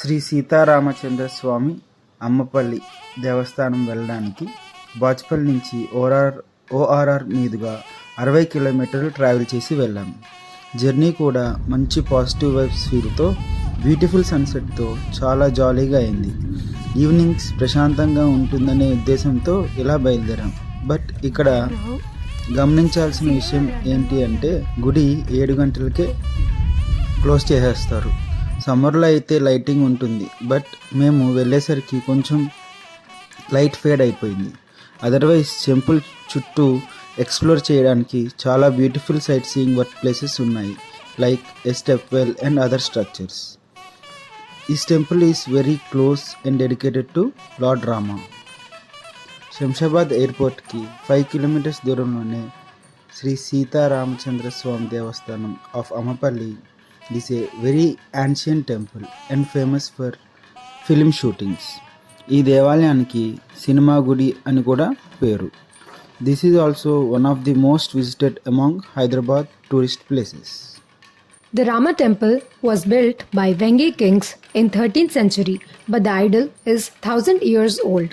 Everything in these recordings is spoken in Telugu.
శ్రీ సీతారామచంద్ర స్వామి అమ్మపల్లి దేవస్థానం వెళ్ళడానికి బాచ్పల్లి నుంచి ఓఆర్ ఓఆర్ఆర్ మీదుగా అరవై కిలోమీటర్లు ట్రావెల్ చేసి వెళ్ళాము జర్నీ కూడా మంచి పాజిటివ్ వైబ్స్ ఫీల్తో బ్యూటిఫుల్ సన్సెట్తో చాలా జాలీగా అయింది. ఈవినింగ్స్ ప్రశాంతంగా ఉంటుందనే ఉద్దేశంతో ఇలా బయలుదేరాం. బట్ ఇక్కడ గమనించాల్సిన విషయం ఏంటి అంటే గుడి ఏడు గంటలకే క్లోజ్ చేసేస్తారు. సమ్మర్లో అయితే లైటింగ్ ఉంటుంది బట్ మేము వెళ్ళేసరికి కొంచెం లైట్ ఫేడ్ అయిపోయింది. అదర్వైజ్ టెంపుల్ చుట్టూ ఎక్స్ప్లోర్ చేయడానికి చాలా beautiful sightseeing work places ఉన్నాయి like a step well and other structures. This temple is very close and dedicated to lord Rama. Shamshabad ఎయిర్పోర్ట్కి ఫైవ్ కిలోమీటర్స్ దూరంలోనే Shri Sitaramachandra Swamy Devasthanam of Ammapalli this a very ancient temple and famous for film shootings ఈ దేవాలయానికి సినిమా గుడి అని కూడా పేరు this is also one of the most visited among Hyderabad tourist places The Rama temple was built by Vengi kings in 13th century, but the idol is 1000 years old.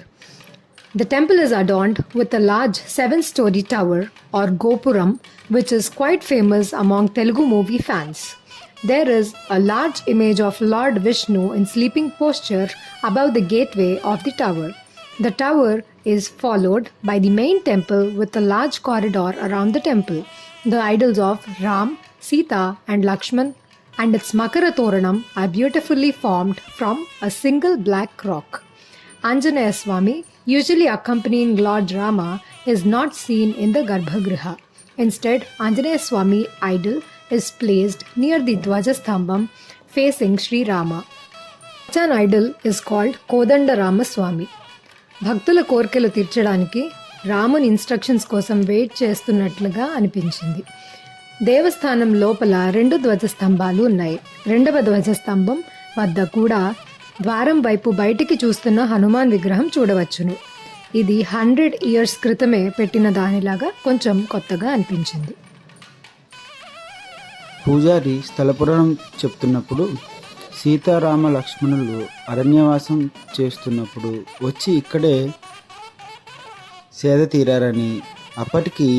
The temple is adorned with a large seven-story tower or gopuram, which is quite famous among Telugu movie fans. There is a large image of Lord Vishnu in sleeping posture above the gateway of the tower. The tower is followed by the main temple with a large corridor around the temple. The idols of Ram, Sita, and Lakshman and its Makara Toranam are beautifully formed from a single black rock. Anjanaya Swami, usually accompanying Lord Rama, is not seen in the Garbhagriha. Instead, Anjanaya Swami idol is placed near the Dwajastambam facing Sri Rama. Such an idol is called Kodanda Ramaswamy. భక్తుల కోరికలు తీర్చడానికి రాముని ఇన్స్ట్రక్షన్స్ కోసం వెయిట్ చేస్తున్నట్లుగా అనిపించింది దేవస్థానం లోపల రెండు ధ్వజస్తంభాలు ఉన్నాయి రెండవ ధ్వజస్తంభం వద్ద కూడా ద్వారం వైపు బయటికి చూస్తున్న హనుమాన్ విగ్రహం చూడవచ్చును. ఇది హండ్రెడ్ ఇయర్స్ క్రితమే పెట్టిన దానిలాగా కొంచెం కొత్తగా అనిపించింది. పూజారి స్థలపురాణం చెప్తున్నప్పుడు సీతారామ లక్ష్మణులు అరణ్యవాసం చేస్తున్నప్పుడు వచ్చి ఇక్కడే సేద తీరారని అప్పటికి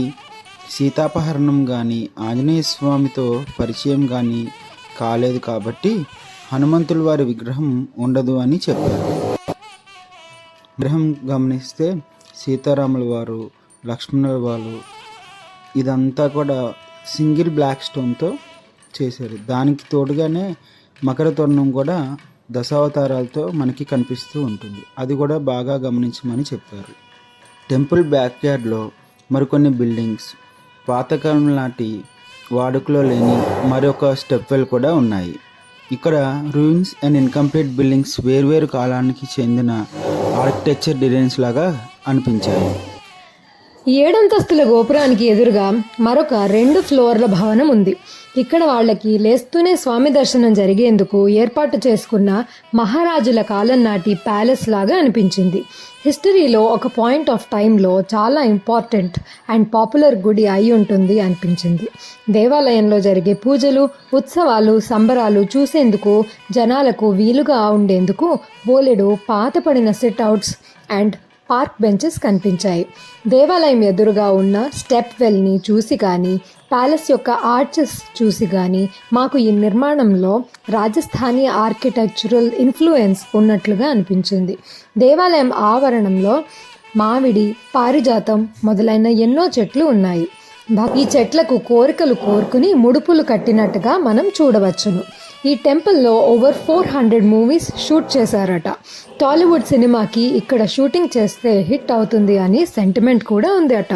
సీతాపహరణం కానీ ఆంజనేయ స్వామితో పరిచయం కానీ కాలేదు కాబట్టి హనుమంతుల వారి విగ్రహం ఉండదు అని చెప్పారు. విగ్రహం గమనిస్తే సీతారాముల వారు లక్ష్మణుల వారు ఇదంతా కూడా సింగిల్ బ్లాక్ స్టోన్తో చేశారు. దానికి తోడుగానే మకర తోరణం కూడా దశావతారాలతో మనకి కనిపిస్తూ ఉంటుంది. అది కూడా బాగా గమనించమని చెప్పారు. టెంపుల్ బ్యాక్ యార్డ్లో మరికొన్ని బిల్డింగ్స్ పాతకాలం నాటి వాడుకలో లేని మరొక స్టెప్ వెల్ కూడా ఉన్నాయి. ఇక్కడ రూయిన్స్ అండ్ ఇన్కంప్లీట్ బిల్డింగ్స్ వేర్వేరు కాలానికి చెందిన ఆర్కిటెక్చర్ డిజైన్స్ లాగా అనిపించాయి. ఏడంతస్తుల గోపురానికి ఎదురుగా మరొక రెండు ఫ్లోర్ల భవనం ఉంది. ఇక్కడ వాళ్ళకి లేస్తూనే స్వామి దర్శనం జరిగేందుకు ఏర్పాటు చేసుకున్న మహారాజుల కాలం నాటి ప్యాలెస్ లాగా అనిపించింది. హిస్టరీలో ఒక పాయింట్ ఆఫ్ టైంలో చాలా ఇంపార్టెంట్ అండ్ పాపులర్ గుడి అయి ఉంటుంది అనిపించింది. దేవాలయంలో జరిగే పూజలు ఉత్సవాలు సంబరాలు చూసేందుకు జనాలకు వీలుగా ఉండేందుకు బోలెడు పాతపడిన sit outs and park benches కనిపించాయి. దేవాలయం ఎదురుగా ఉన్న స్టెప్ వెల్ని చూసి కానీ ప్యాలెస్ యొక్క ఆర్చెస్ చూసి కానీ మాకు ఈ నిర్మాణంలో రాజస్థానీ ఆర్కిటెక్చరల్ ఇన్ఫ్లుయెన్స్ ఉన్నట్లుగా అనిపించింది. దేవాలయం ఆవరణంలో మామిడి పారిజాతం మొదలైన ఎన్నో చెట్లు ఉన్నాయి. ఈ చెట్లకు కోరికలు కోరుకుని ముడుపులు కట్టినట్టుగా మనం చూడవచ్చును. ఈ టెంపుల్లో over four hundred movies shoot చేశారట. టాలీవుడ్ సినిమాకి ఇక్కడ షూటింగ్ చేస్తే హిట్ అవుతుంది అని సెంటిమెంట్ కూడా ఉంది అట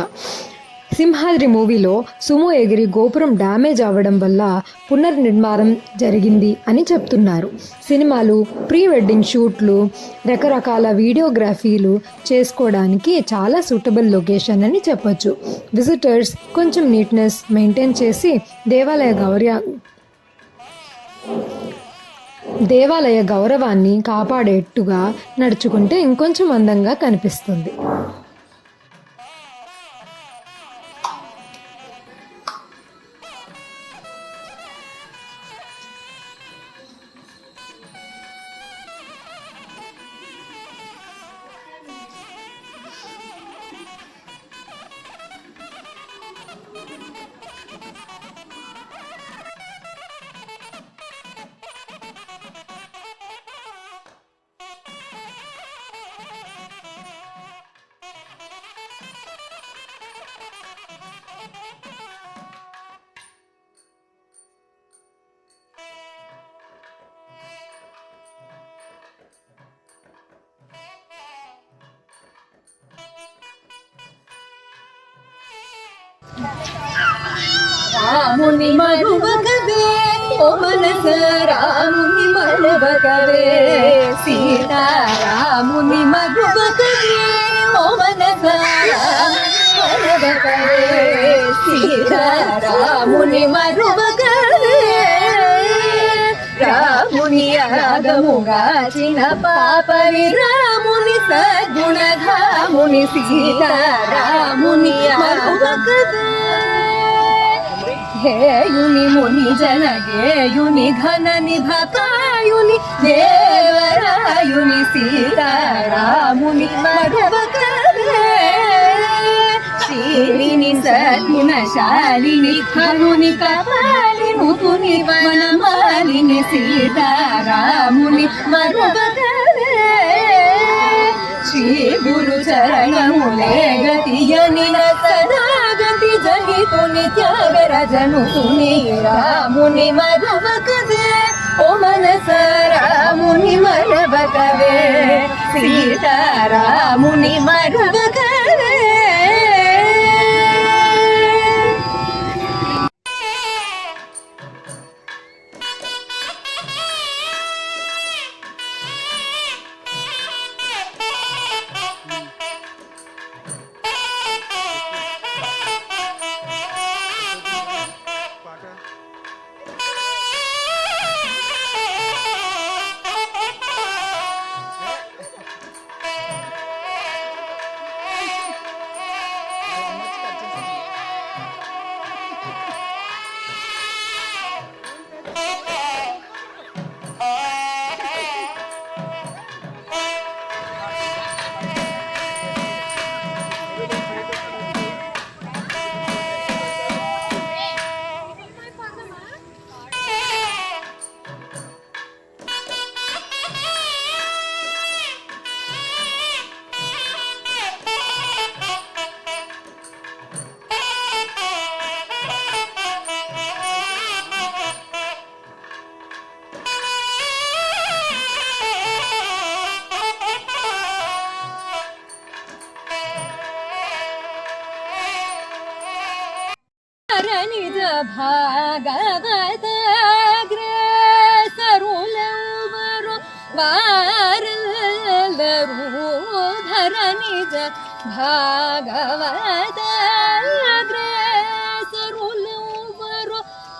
సింహాద్రి మూవీలో సుమో ఎగిరి గోపురం డ్యామేజ్ అవ్వడం వల్ల పునర్నిర్మాణం జరిగింది అని చెప్తున్నారు. సినిమాలు ప్రీ వెడ్డింగ్ షూట్లు రకరకాల వీడియోగ్రఫీలు చేసుకోవడానికి చాలా సూటబుల్ లొకేషన్ అని చెప్పొచ్చు. విజిటర్స్ కొంచెం నీట్నెస్ మెయింటైన్ చేసి దేవాలయ గౌర్య దేవాలయ గౌరవాన్ని కాపాడేట్టుగా నడుచుకుంటే ఇంకొంచెం అందంగా కనిపిస్తుంది. రాముని మరువకవే ఓ మనస రాముని మరువకవే. సీతారాముని మరువకవే ఓ మనస మరువకవే. సీతారాముని మరువకవే. రాముని ఆగముగాచిన పాపవి రాముని సద్గుణధాముని సీతారాముని మరువకవే. హేయుని ముని జనగేయుని ఘన నిభకాయుని దేవరాయుని సీతారాముని శ్రీని శీలిని సద్గుణశాలిని హనుని కపాలి ముతుని వనమాలిని సీతారాముని మరువకవే శ్రీ గురు చరణములే గతి జని సదా గతి జని తుని రాముని మరువకవే. ఓ మనస రాముని మరవకవే. సీతారాముని మరువకవే ನಿಜ ಭಾಗವತರು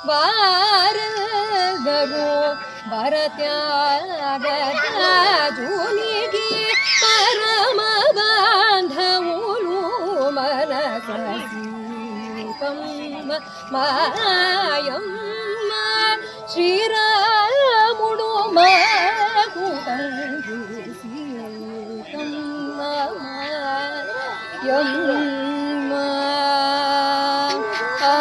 ಬಾರದರು ಭರತ್ಯಾಗ ಜೂಲಿ మాయమ్మ శ్రీరాముడు మాకు తండ్రి సీతమ్మ మాయమ్మ ఆ